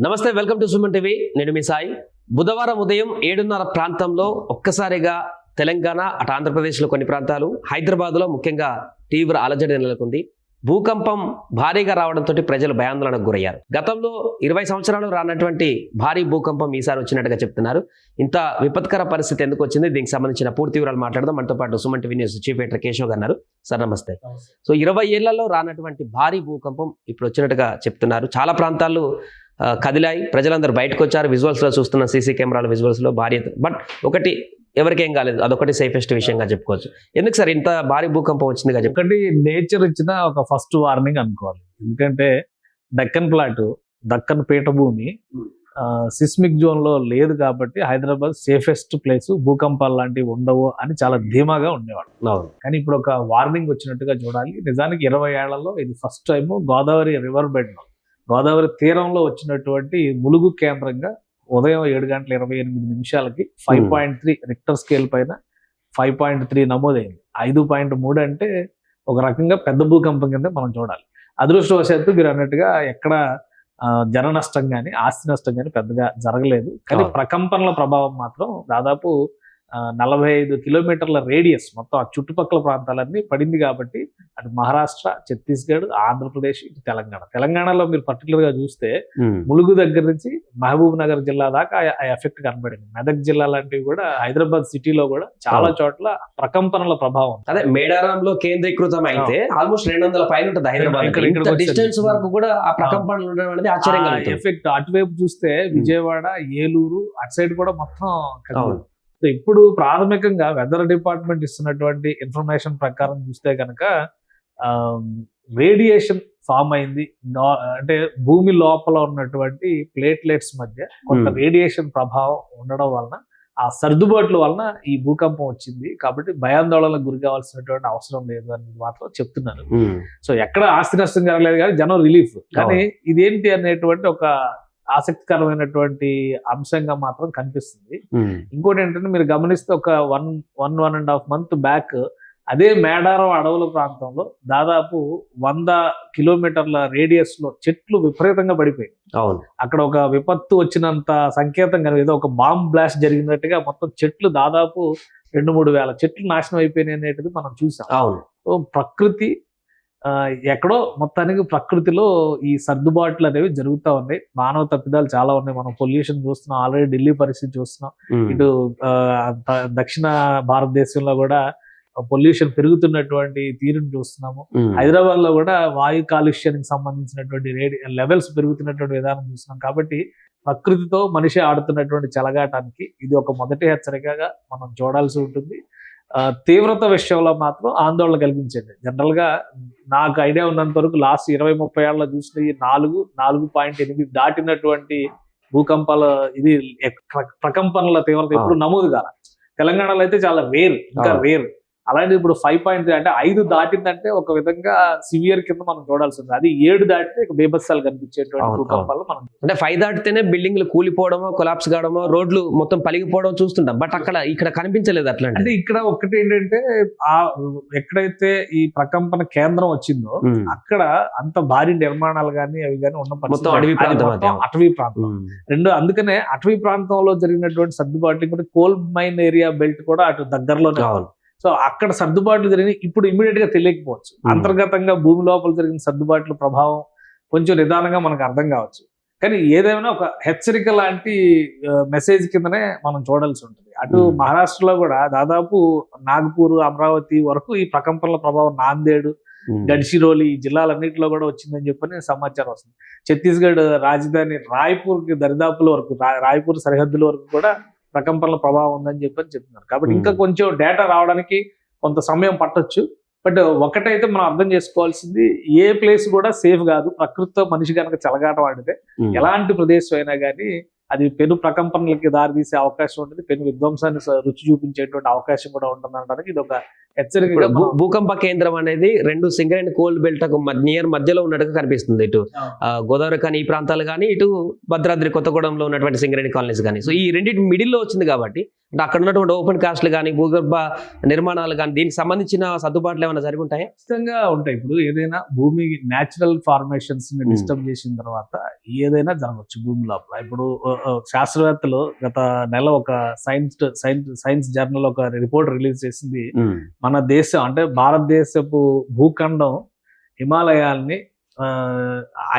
నమస్తే welcome to Suman TV. నేను మీ సాయి. బుధవారం ఉదయం ఏడున్నర ప్రాంతంలో ఒక్కసారిగా తెలంగాణ అటు ఆంధ్రప్రదేశ్లో కొన్ని ప్రాంతాలు హైదరాబాద్లో ముఖ్యంగా తీవ్ర అలజడి నెలకొంది. భూకంపం భారీగా రావడంతో ప్రజలు భయాందోళనకు గురయ్యారు. గతంలో ఇరవై సంవత్సరాలు రానటువంటి భారీ భూకంపం ఈసారి వచ్చినట్టుగా చెప్తున్నారు. ఇంత విపత్కర పరిస్థితి ఎందుకు వచ్చింది? దీనికి సంబంధించిన పూర్తి వివరాలు మాట్లాడదాం. మనతో పాటు Suman TV news chief editor Keshav గారు సార్ నమస్తే. సో ఇరవై ఏళ్ళలో రానటువంటి భారీ భూకంపం ఇప్పుడు వచ్చినట్టుగా చెప్తున్నారు. చాలా ప్రాంతాలు కదిలాయి. ప్రజలందరూ బయటకు వచ్చారు విజువల్స్లో చూస్తున్న సీసీ కెమెరాల విజువల్స్లో భారీ బట్ ఒకటి ఎవరికేం కాలేదు. అదొకటి సేఫెస్ట్ విషయంగా చెప్పుకోవచ్చు. ఎందుకు సార్ ఇంత భారీ భూకంపం వచ్చిందిగా చెప్పు? ఒకటి నేచర్ ఇచ్చిన ఒక ఫస్ట్ వార్నింగ్ అనుకోవాలి. ఎందుకంటే డక్కన్ ప్లాట్ దక్కన్ పీఠభూమి సిస్మిక్ జోన్లో లేదు కాబట్టి హైదరాబాద్ సేఫెస్ట్ ప్లేస్. భూకంపాలు లాంటివి ఉండవు అని చాలా ధీమాగా ఉండేవాడు. కానీ ఇప్పుడు ఒక వార్నింగ్ వచ్చినట్టుగా చూడాలి. నిజానికి ఇరవై ఏళ్ళలో ఇది first time Godavari river bed. లో గోదావరి తీరంలో వచ్చినటువంటి ములుగు కేంద్రంగా ఉదయం ఏడు గంటల ఇరవై ఎనిమిది నిమిషాలకి five. Point three Richter scale పైన ఫైవ్ పాయింట్ త్రీ నమోదైంది ఐదు పాయింట్ మూడు అంటే ఒక రకంగా పెద్ద భూకంపం కింద మనం చూడాలి అదృష్టవశాత్తు మీరు అన్నట్టుగా ఎక్కడ జన నష్టం కానీ ఆస్తి నష్టం కానీ పెద్దగా జరగలేదు కానీ. ప్రకంపనల ప్రభావం మాత్రం దాదాపు నలభై ఐదు కిలోమీటర్ల రేడియస్ మొత్తం ఆ చుట్టుపక్కల ప్రాంతాలన్నీ పడింది కాబట్టి అటు మహారాష్ట్ర ఛత్తీస్గఢ్ ఆంధ్రప్రదేశ్ ఇటు తెలంగాణ. తెలంగాణలో మీరు పర్టికులర్గా చూస్తే. ములుగు దగ్గర నుంచి మహబూబ్ నగర్ జిల్లా దాకా ఆ- ఎఫెక్ట్ కనబడింది. మెదక్ జిల్లా లాంటివి కూడా హైదరాబాద్ సిటీలో కూడా చాలా. చోట్ల ప్రకంపనల ప్రభావం అదే మేడారంలో కేంద్రీకృతం అయితే ఆల్మోస్ట్ రెండు వందల పైన ఉంటుంది హైదరాబాద్. డిస్టెన్స్ వరకు కూడా ఆ ప్రకంపనలు ఉండడం అనేది ఆశ్చర్యంగా ఎఫెక్ట్ అటువైపు చూస్తే విజయవాడ ఏలూరు అటు సైడ్ కూడా మొత్తం ఇప్పుడు ప్రాథమికంగా వెదర్ డిపార్ట్మెంట్ ఇస్తున్నటువంటి ఇన్ఫర్మేషన్ ప్రకారం చూస్తే కనుక రేడియేషన్ ఫామ్ అయింది అంటే భూమి లోపల ఉన్నటువంటి ప్లేట్లెట్స్ మధ్య కొంత Hmm. రేడియేషన్ ప్రభావం ఉండడం వలన ఆ సర్దుబాట్ల వలన ఈ భూకంపం వచ్చింది కాబట్టి భయాందోళనకు గురి కావాల్సినటువంటి అవసరం లేదు అని మాత్రం చెప్తున్నారు ఉమ్. సో ఎక్కడ ఆస్తి నష్టం జరగలేదు కానీ జనం రిలీఫ్ కానీ ఇదేంటి అనేటువంటి ఒక ఆసక్తికరమైనటువంటి అంశంగా మాత్రం కనిపిస్తుంది ఉమ్. ఇంకోటి ఏంటంటే మీరు గమనిస్తే ఒక one one one and half month back అదే మేడారం అడవుల ప్రాంతంలో దాదాపు వంద కిలోమీటర్ల రేడియస్లో చెట్లు విపరీతంగా పడిపోయాయి. అవును. అక్కడ ఒక విపత్తు వచ్చినంత సంకేతం కానీ ఏదో ఒక బాంబ్ బ్లాస్ట్ జరిగినట్టుగా మొత్తం చెట్లు దాదాపు రెండు మూడు వేల చెట్లు నాశనం అయిపోయినాయి అనేది మనం చూసాం. అవును. ప్రకృతి ఆ, ఎక్కడో మొత్తానికి ప్రకృతిలో ఈ సర్దుబాట్లు అనేవి జరుగుతూ ఉన్నాయి. మానవ తప్పిదాలు చాలా ఉన్నాయి. మనం పొల్యూషన్ చూస్తున్నాం. ఆల్రెడీ ఢిల్లీ పరిస్థితి చూస్తున్నాం. ఇటు దక్షిణ భారతదేశంలో కూడా పొల్యూషన్ పెరుగుతున్నటువంటి తీరుని చూస్తున్నాము. హైదరాబాద్లో కూడా వాయు కాలుష్యానికి సంబంధించినటువంటి రేడి లెవెల్స్ పెరుగుతున్నటువంటి విధానం చూస్తున్నాం. కాబట్టి ప్రకృతితో మనిషి ఆడుతున్నటువంటి చెలగాటానికి ఇది ఒక మొదటి హెచ్చరికగా మనం చూడాల్సి ఉంటుంది. తీవ్రత విషయంలో మాత్రం ఆందోళన కలిగించండి. జనరల్గా నాకు ఐడియా ఉన్నంత వరకు లాస్ట్ ఇరవై ముప్పై ఏళ్ళ చూసిన ఈ నాలుగు నాలుగు పాయింట్ ఎనిమిది దాటినటువంటి భూకంపాల ఇది ప్రకంపనల తీవ్రత ఎప్పుడు నమోదు కాల. తెలంగాణలో అయితే చాలా రేర్ ఇంకా అవును. రేర్ అలాంటి ఇప్పుడు ఫైవ్ పాయింట్ అంటే ఐదు దాటిందంటే ఒక విధంగా సివియర్ కింద మనం చూడాల్సి ఉంది అది ఏడు దాటితే బీభత్సాలు కనిపించేటువంటి భూకంపాలు మనం అంటే ఫైవ్ దాటితేనే బిల్డింగ్లు కూలిపోవడమో కొలాప్స్ కావడమో రోడ్లు మొత్తం పలిగిపోవడం చూస్తుంటాం. బట్ అక్కడ ఇక్కడ కనిపించలేదు అంటే అట్లాంటి ఇక్కడ ఒకటి ఏంటంటే ఆ ఎక్కడైతే ఈ ప్రకంపన కేంద్రం వచ్చిందో అక్కడ అంత భారీ నిర్మాణాలు కానీ అవి కానీ ఉన్న మొత్తం అది ప్రాంతం. అటవీ ప్రాంతం. రెండు అందుకనే అటవీ ప్రాంతంలో జరిగినటువంటి సర్దుబాట్లు కూడా కోల్ మైన్ ఏరియా బెల్ట్ కూడా అటు దగ్గరలోనే సో అక్కడ సర్దుబాట్లు జరిగిన ఇప్పుడు ఇమీడియట్గా తెలియకపోవచ్చు Hmm. అంతర్గతంగా భూమి లోపల జరిగిన సర్దుబాట్ల ప్రభావం కొంచెం నిదానంగా మనకు అర్థం కావచ్చు కానీ ఏదేమైనా ఒక హెచ్చరిక లాంటి మెసేజ్ కిందనే మనం చూడాల్సి ఉంటుంది అటు Hmm. మహారాష్ట్రలో కూడా దాదాపు నాగపూర్ అమరావతి వరకు ఈ ప్రకంపనల ప్రభావం నాందేడు ఉమ్. గడ్చిరోలి ఈ జిల్లాలన్నింటిలో కూడా వచ్చిందని చెప్పని సమాచారం వస్తుంది ఛత్తీస్గఢ్ రాజధాని రాయ్పూర్కి దరిదాపుల వరకు రాయ్పూర్ సరిహద్దుల వరకు కూడా ప్రకంపనల ప్రభావం ఉందని చెప్పని చెప్తున్నారు కాబట్టి ఇంకా. కొంచెం డేటా రావడానికి కొంత సమయం పట్టొచ్చు బట్ ఒకటైతే మనం అర్థం చేసుకోవాల్సింది ఏ ప్లేస్ కూడా సేఫ్ కాదు ప్రకృతితో మనిషి కనుక చెలగాటం ఉమ్. ఎలాంటి ప్రదేశం అయినా కానీ అది పెను ప్రకంపనలకి దారితీసే అవకాశం ఉంటుంది. పెను విధ్వంసాన్ని రుచి చూపించేటువంటి అవకాశం కూడా ఉంటుంది అనడానికి ఇది ఒక భూ- భూకంప కేంద్రం అనేది రెండు సింగరేణి కోల్డ్ బెల్ట్ నియర్ మధ్యలో ఉన్నట్టుగా కనిపిస్తుంది. ఇటు గోదావరి కానీ ఈ ప్రాంతాలు కానీ ఇటు భద్రాద్రి కొత్తగూడెంలో ఉన్నటువంటి సింగరేణి కాలనీస్ కానీ. సో ఈ రెండింటి మిడిల్లో వచ్చింది కాబట్టి అంటే అక్కడ ఉన్నటువంటి ఓపెన్ కాస్ట్లు కానీ భూగర్భ నిర్మాణాలు కానీ దీనికి సంబంధించిన సర్దుబాట్లు ఏమైనా జరిగి ఉంటాయా? ఖచ్చితంగా ఉంటాయి. ఇప్పుడు ఏదైనా భూమి న్యాచురల్ ఫార్మేషన్స్ని Hmm. డిస్టర్బ్ చేసిన తర్వాత ఏదైనా జరగచ్చు భూమి లోపల. ఇప్పుడు శాస్త్రవేత్తలు గత నెల ఒక సైన్స్ సైన్స్ సైన్స్ జర్నల్ ఒక రిపోర్ట్ రిలీజ్ చేసింది. మన దేశం అంటే భారతదేశపు భూఖండం హిమాలయాల్ని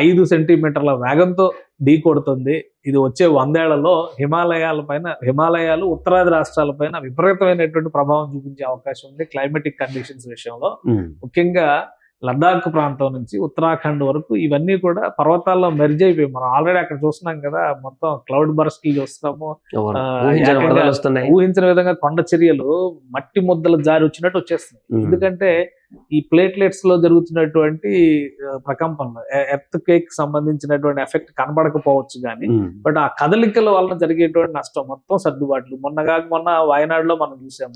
ఐదు సెంటీమీటర్ల వేగంతో ఢీ కొడుతుంది. ఇది వచ్చే వందేళ్ళలో హిమాలయాల పైన హిమాలయాలు ఉత్తరాది రాష్ట్రాల పైన విపరీతమైనటువంటి ప్రభావం చూపించే అవకాశం ఉంది క్లైమేటిక్ కండిషన్స్ విషయంలో. ముఖ్యంగా లద్దాఖ్ ప్రాంతం నుంచి ఉత్తరాఖండ్ వరకు ఇవన్నీ కూడా పర్వతాల్లో మెర్జ్ అయిపోయి మనం ఆల్రెడీ అక్కడ చూస్తున్నాం కదా మొత్తం క్లౌడ్ బర్స్ట్ చూస్తున్నాము ఊహించని విధంగా కొండ చర్యలు మట్టి ముద్దలు జారి వచ్చినట్టు వచ్చేస్తుంది. ఎందుకంటే ఈ ప్లేట్లెట్స్లో జరుగుతున్నటువంటి ప్రకంపనలు ఎర్త్ కేక్ సంబంధించినటువంటి ఎఫెక్ట్ కనబడకపోవచ్చు కానీ. బట్ ఆ కదలికల వలన జరిగేటువంటి నష్టం మొత్తం సర్దుబాట్లు. మొన్న కాక మొన్న వాయనాడులో మనం చూసాము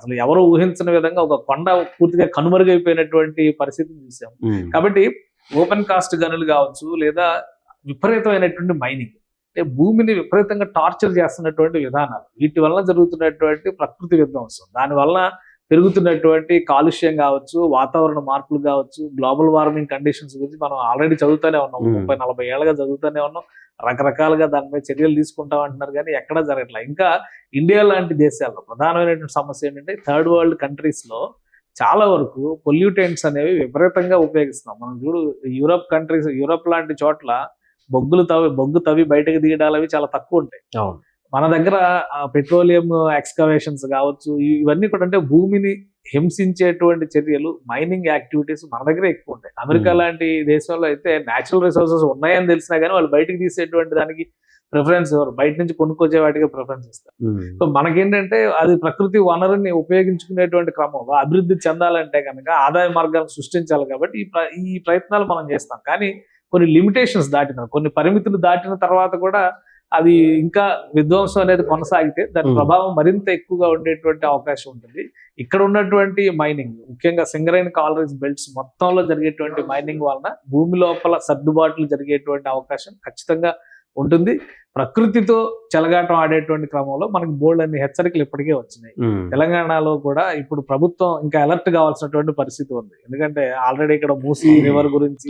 అసలు ఎవరు ఊహించిన విధంగా ఒక కొండ పూర్తిగా కనుమరుగైపోయినటువంటి పరిస్థితిని చూసాము. కాబట్టి ఓపెన్ కాస్ట్ గనులు కావచ్చు లేదా విపరీతమైనటువంటి మైనింగ్ అంటే భూమిని విపరీతంగా టార్చర్ చేస్తున్నటువంటి విధానాలు వీటి వల్ల జరుగుతున్నటువంటి ప్రకృతి విధ్వంసం. దానివల్ల పెరుగుతున్నటువంటి కాలుష్యం కావచ్చు వాతావరణ మార్పులు కావచ్చు గ్లోబల్ వార్మింగ్ కండిషన్స్ గురించి మనం ఆల్రెడీ చదువుతూనే ఉన్నాం. ముప్పై నలభై ఏళ్ళగా చదువుతూనే ఉన్నాం. రకరకాలుగా దాని మీద చర్యలు తీసుకుంటాం అంటున్నారు కానీ ఎక్కడా జరగట్లేదు ఇంకా ఇండియా లాంటి దేశాల్లో ప్రధానమైనటువంటి సమస్య ఏంటంటే థర్డ్ వరల్డ్ కంట్రీస్లో చాలా వరకు పొల్యూటెంట్స్ అనేవి విపరీతంగా ఉపయోగిస్తున్నాం. మనం చూడు యూరప్ కంట్రీస్ యూరప్ లాంటి చోట్ల బొగ్గులు తవ్వి బొగ్గు తవ్వి బయటకు తీయడాలు అవి చాలా తక్కువ ఉంటాయి. అవును. మన దగ్గర పెట్రోలియం ఎక్స్కవేషన్స్ కావచ్చు ఇవన్నీ కూడా అంటే భూమిని హింసించేటువంటి చర్యలు మైనింగ్ యాక్టివిటీస్ మన దగ్గర ఎక్కువ ఉంటాయి అమెరికా. లాంటి దేశంలో అయితే నేచురల్ రిసోర్సెస్ ఉన్నాయని తెలిసినా కానీ వాళ్ళు బయటకు తీసేటువంటి దానికి ప్రిఫరెన్స్ ఇవ్వరు బయట నుంచి కొనుక్కొచ్చే వాటికి ప్రిఫరెన్స్ ఇస్తారు. సో మనకేంటంటే అది ప్రకృతి వనరుని ఉపయోగించుకునేటువంటి క్రమంలో అభివృద్ధి చెందాలంటే కనుక ఆదాయ మార్గాలను సృష్టించాలి కాబట్టి ఈ ప్రయత్నాలు మనం చేస్తాం కానీ కొన్ని లిమిటేషన్స్ దాటిన కొన్ని పరిమితులు దాటిన తర్వాత కూడా అది ఇంకా విధ్వంసం అనేది కొనసాగితే దాని. ప్రభావం మరింత ఎక్కువగా ఉండేటువంటి అవకాశం ఉంటుంది ఇక్కడ ఉన్నటువంటి మైనింగ్ ముఖ్యంగా సింగరైన్ కాలరీస్ బెల్ట్స్ మొత్తంలో జరిగేటువంటి మైనింగ్ వలన భూమి లోపల సర్దుబాట్లు జరిగేటువంటి అవకాశం ఖచ్చితంగా ఉంటుంది ప్రకృతితో చెలగాటం ఆడేటువంటి క్రమంలో మనకి బోల్డ్ అన్ని హెచ్చరికలు ఇప్పటికే వచ్చినాయి. తెలంగాణలో కూడా ఇప్పుడు ప్రభుత్వం ఇంకా అలర్ట్ కావాల్సినటువంటి పరిస్థితి ఉంది. ఎందుకంటే ఆల్రెడీ ఇక్కడ మూసీ రివర్ గురించి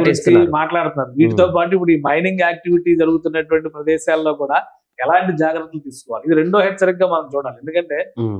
గురించి. మాట్లాడుతున్నారు. వీటితో పాటు ఇప్పుడు ఈ మైనింగ్ యాక్టివిటీ జరుగుతున్నటువంటి ప్రదేశాల్లో కూడా ఎలాంటి జాగ్రత్తలు తీసుకోవాలి? ఇది రెండో హెచ్చరికగా మనం చూడాలి. ఎందుకంటే.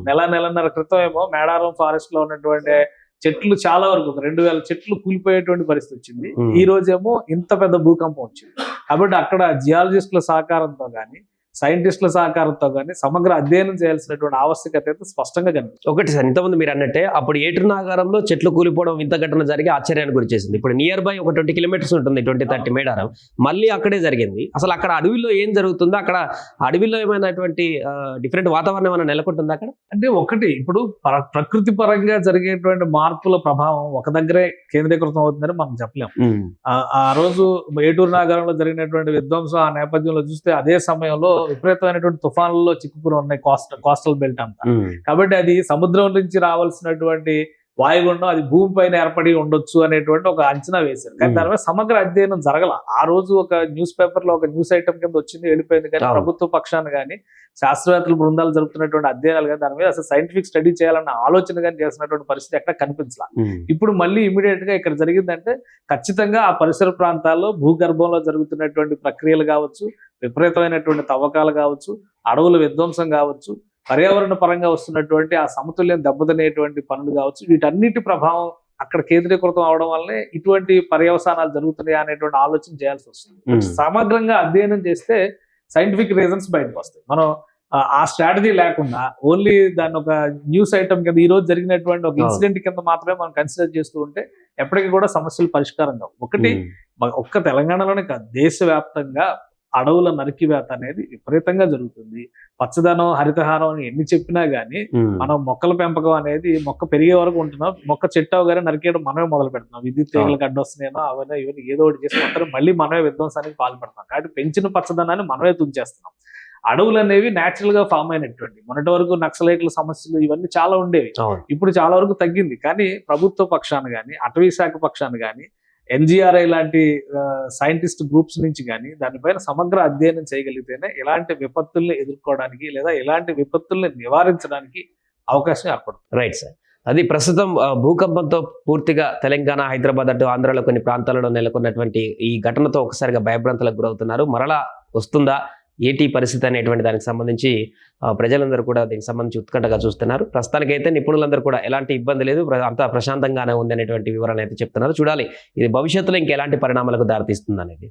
నెల నెలన్నర క్రితం ఏమో మేడారం ఫారెస్ట్లో ఉన్నటువంటి చెట్లు చాలా వరకు ఒక రెండు వేల చెట్లు కూలిపోయేటువంటి పరిస్థితి వచ్చింది. ఈ రోజేమో ఇంత పెద్ద భూకంపం వచ్చింది కాబట్టి అక్కడ జియాలజిస్టుల సహకారంతో కానీ సైంటిస్టుల సహకారంతో కానీ సమగ్ర అధ్యయనం చేయాల్సినటువంటి ఆవశ్యకత అయితే స్పష్టంగా కనిపిస్తుంది. ఒకటి సార్ ఇంతకుముందు మీరు అన్నట్టే అప్పుడు ఏటూరు నాగారంలో చెట్లు కూలిపోవడం ఇంత ఘటన జరిగి ఆశ్చర్యానికి గురి చేసింది. ఇప్పుడు నియర్ బై ఒక ట్వంటీ కిలోమీటర్స్ ఉంటుంది ట్వంటీ థర్టీ మేడారం. మళ్ళీ అక్కడే జరిగింది. అసలు అక్కడ అడవిలో ఏం జరుగుతుందో అక్కడ అడవిలో ఏమైనటువంటి డిఫరెంట్ వాతావరణం ఏమైనా నెలకొంటుందా అక్కడ? అంటే ఒకటి ఇప్పుడు ప్ర- ప్రకృతి పరంగా జరిగేటువంటి మార్పుల ప్రభావం ఒక దగ్గరే కేంద్రీకృతం అవుతుందని మనం చెప్పలేం. ఆ- ఆ రోజు ఏటూరు నగరంలో జరిగినటువంటి విధ్వంసం ఆ నేపథ్యంలో చూస్తే అదే సమయంలో విపరీతమైనటువంటి తుఫాన్లలో చిక్కుకుని ఉన్నాయి కోస్ట్ కోస్టల్ బెల్ట్ అంతా. కాబట్టి అది సముద్రం నుంచి రావాల్సినటువంటి వాయుగుండం అది భూమిపైన ఏర్పడి ఉండొచ్చు అనేటువంటి ఒక అంచనా వేశారు. కానీ Hmm. దాని మీద సమగ్ర అధ్యయనం జరగల. ఆ రోజు ఒక న్యూస్ పేపర్లో ఒక న్యూస్ ఐటమ్ కింద వచ్చింది వెళ్ళిపోయింది. కానీ. ప్రభుత్వ పక్షాన కానీ శాస్త్రవేత్తల బృందాలు జరుపుతున్నటువంటి అధ్యయనాలు కానీ దాని మీద అసలు సైంటిఫిక్ స్టడీ చేయాలన్న ఆలోచన కానీ చేసినటువంటి పరిస్థితి ఎక్కడ కనిపించాల. ఇప్పుడు మళ్ళీ ఇమీడియట్గా ఇక్కడ జరిగిందంటే ఖచ్చితంగా ఆ పరిసర ప్రాంతాల్లో భూగర్భంలో జరుగుతున్నటువంటి ప్రక్రియలు కావచ్చు విపరీతమైనటువంటి తవ్వకాలు కావచ్చు అడవుల విధ్వంసం కావచ్చు పర్యావరణ పరంగా వస్తున్నటువంటి ఆ సమతుల్యం దెబ్బతినేటువంటి పనులు కావచ్చు వీటన్నిటి ప్రభావం అక్కడ కేంద్రీకృతం అవడం వల్లనే ఇటువంటి పర్యవసానాలు జరుగుతున్నాయి అనేటువంటి ఆలోచన చేయాల్సి వస్తుంది. సమగ్రంగా అధ్యయనం చేస్తే సైంటిఫిక్ రీజన్స్ బయటకు వస్తాయి. మనం ఆ- స్ట్రాటజీ లేకుండా ఓన్లీ దాన్ని ఒక న్యూస్ ఐటమ్ కింద ఈ రోజు జరిగినటువంటి ఒక. ఇన్సిడెంట్ కింద మాత్రమే మనం కన్సిడర్ చేస్తూ ఉంటే ఎప్పటికీ కూడా సమస్యలు పరిష్కారం కావు. ఒకటి ఒక్క తెలంగాణలోనే కాదు దేశవ్యాప్తంగా అడవుల నరికివేత అనేది విపరీతంగా జరుగుతుంది. పచ్చదనం హరితహారం అని ఎన్ని చెప్పినా గానీ మనం మొక్కల పెంపకం అనేది మొక్క పెరిగే వరకు ఉంటున్నాం. మొక్క చెట్టు అవగానే నరికేయడం మనమే మొదలు పెడుతున్నాం. విద్యుత్ తీగలకు అడ్డొస్తున్నాయో అవన్నీ ఇవన్నీ ఏదో ఒకటి చేసి మొత్తం మళ్ళీ మనమే విధ్వంసానికి పాల్పడుతున్నాం కాబట్టి పెంచిన పచ్చదనాన్ని మనమే తుంచేస్తున్నాం. అడవులు అనేవి న్యాచురల్గా ఫామ్ అయినటువంటి మొన్నటి వరకు నక్సలైట్ల సమస్యలు ఇవన్నీ చాలా ఉండేవి. ఇప్పుడు చాలా వరకు తగ్గింది. కానీ ప్రభుత్వ పక్షాన కానీ అటవీ శాఖ పక్షాన కానీ ఎన్జిఆర్ఐ లాంటి సైంటిస్ట్ గ్రూప్స్ నుంచి కానీ దానిపైన సమగ్ర అధ్యయనం చేయగలిగితేనే ఇలాంటి విపత్తుల్ని ఎదుర్కోవడానికి లేదా ఇలాంటి విపత్తుల్ని నివారించడానికి అవకాశం ఏర్పడుతుంది. Right sir. అది ప్రస్తుతం భూకంపంతో పూర్తిగా తెలంగాణ హైదరాబాద్ అటు ఆంధ్రాలో కొన్ని ప్రాంతాలలో నెలకొన్నటువంటి ఈ ఘటనతో ఒకసారిగా భయభ్రాంతలకు గురవుతున్నారు. మరలా వస్తుందా? ఏటీ పరిస్థితి అనేటువంటి దానికి సంబంధించి ప్రజలందరూ కూడా దీనికి సంబంధించి ఉత్కంఠగా చూస్తున్నారు. ప్రస్తుతానికైతే నిపుణులందరూ కూడా ఎలాంటి ఇబ్బంది లేదు అంత అంతా ప్రశాంతంగానే ఉంది అనేటువంటి వివరణ అయితే చెప్తున్నారు. చూడాలి ఇది భవిష్యత్తులో ఇంకెలాంటి పరిణామాలకు దారితీస్తుంది అనేది